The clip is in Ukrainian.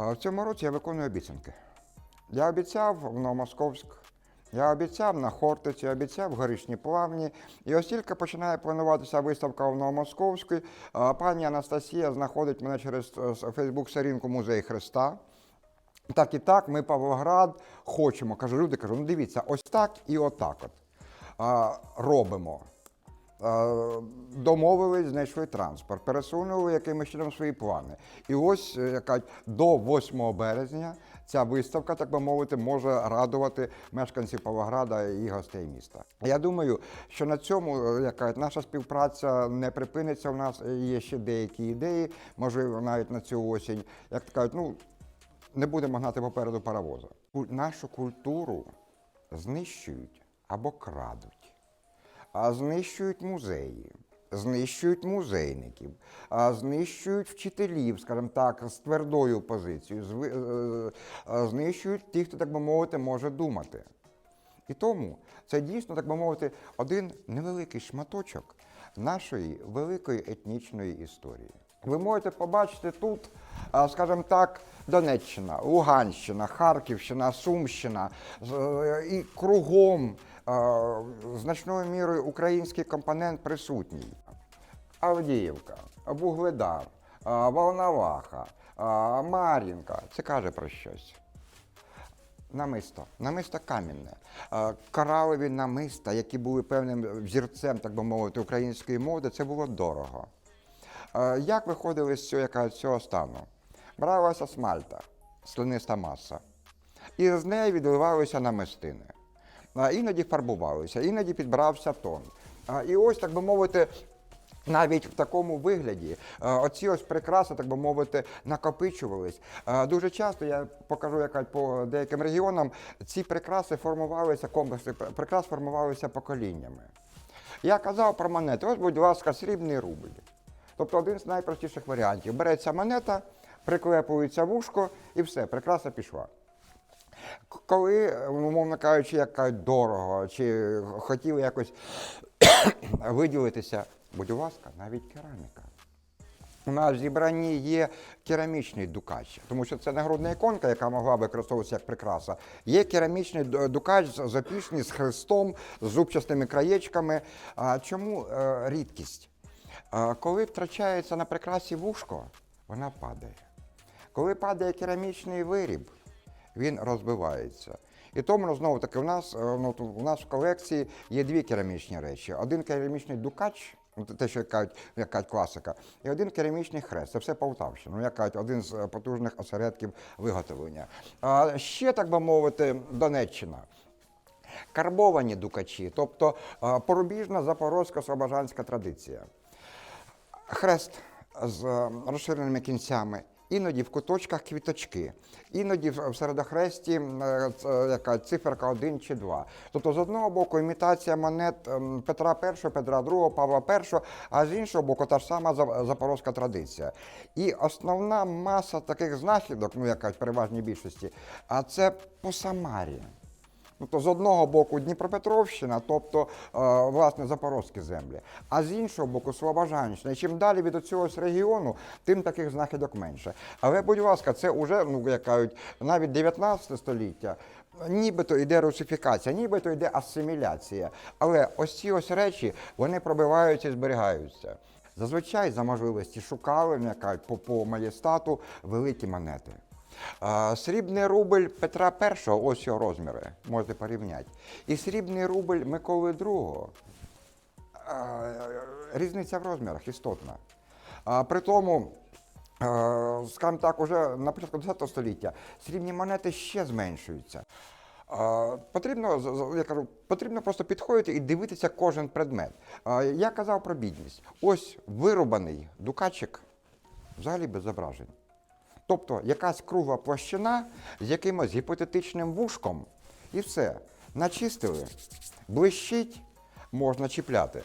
В цьому році я виконую обіцянки. Я обіцяв в Новомосковськ, я обіцяв на Хортиці, обіцяв в Горішній Плавні. І ось тільки починає плануватися виставка в Новомосковську. Пані Анастасія знаходить мене через Фейсбук-сторінку Музей Христа. Так і так, ми Павлоград хочемо. Кажу, люди кажу, ну дивіться, ось так і отак от робимо. Домовились, знайшли транспорт, пересунули якимось чином свої плани. І ось е, яка до 8 березня ця виставка, так би мовити, може радувати мешканців Павлограда і гостей міста. Я думаю, що на цьому е, яка наша співпраця не припиниться. У нас є ще деякі ідеї, можливо, навіть на цю осінь. Як кажуть, ну не будемо гнати попереду паровоза. Нашу культуру знищують або крадуть, а знищують музеї, знищують музейників, а знищують вчителів, скажімо так, з твердою позицією, зви- е, е, знищують тих, хто, так би мовити, може думати. І тому це дійсно, так би мовити, один невеликий шматочок нашої великої етнічної історії. Ви можете побачити тут, скажімо так, Донеччина, Луганщина, Харківщина, Сумщина е, і кругом значною мірою український компонент присутній. Авдіївка, Вугледар, Волноваха, Мар'їнка. Це каже про щось. Намисто, намисто камінне, коралові намиста, які були певним взірцем, так би мовити, української моди, це було дорого. Як виходили з цього, яка- з цього стану? Бралася смальта, слиниста маса, і з неї відливалися намистини. Іноді фарбувалися, іноді підбирався тон. І ось, так би мовити, навіть в такому вигляді оці ось прикраси, так би мовити, накопичувались. Дуже часто я покажу, яка по деяким регіонам ці прикраси формувалися, комплекси прикрас формувалися поколіннями. Я казав про монети. Ось, будь ласка, срібний рубль. Тобто один з найпростіших варіантів. Береться монета, приклепується вушко і все, прикраса пішла. Коли, умовно кажучи, як кажуть, дорого, чи хотіли якось виділитися, будь ласка, навіть кераміка. У нас в зібранні є керамічний дукач, тому що це нагрудна іконка, яка могла використовуватися як прикраса. Є керамічний дукач з- запічний з хрестом, з зубчастими краєчками. Чому е, рідкість? Коли втрачається на прикрасі вушко, вона падає. Коли падає керамічний виріб, він розбивається. І тому ну, знову таки у нас, е, ну, у нас в колекції є дві керамічні речі: один керамічний дукач. ну, Те, що кажуть, як кажуть класика, і один керамічний хрест. Це все Полтавщина. Ну, як кажуть, один з е, потужних осередків виготовлення. А ще, так би мовити, Донеччина. Карбовані дукачі, тобто е, порубіжна запорозька слобожанська традиція. Хрест з розширеними кінцями, іноді в куточках квіточки, іноді в середохресті м, е, яка циферка 1 чи 2. Тобто, з одного боку, імітація монет Петра І, Петра II, Павла І, а з іншого боку, та ж сама за- запорозька традиція. І основна маса таких знахідок, ну яка в переважній більшості, а це по Самарі. Тобто з одного боку Дніпропетровщина, тобто е, власне запорозькі землі, а з іншого боку Слобожанщина. І чим далі від цього регіону, тим таких знахідок менше. Але, будь ласка, це вже, ну як кажуть, навіть 19 століття. Нібито йде русифікація, нібито йде асиміляція. Але ось ці ось речі вони пробиваються і зберігаються. Зазвичай за можливості шукали, як кажуть, по, по маєстату великі монети. Срібний рубль Петра І, ось його розміри, можете порівняти. І срібний рубль Миколи II. Різниця в розмірах істотна. При тому, скажімо так, уже на початку ХХ століття срібні монети ще зменшуються. Потрібно, я кажу, потрібно просто підходити і дивитися кожен предмет. Я казав про бідність. Ось вирубаний дукачик взагалі без зображень. Тобто якась кругла площина з якимось гіпотетичним вушком, і все. Начистили, блищить, можна чіпляти.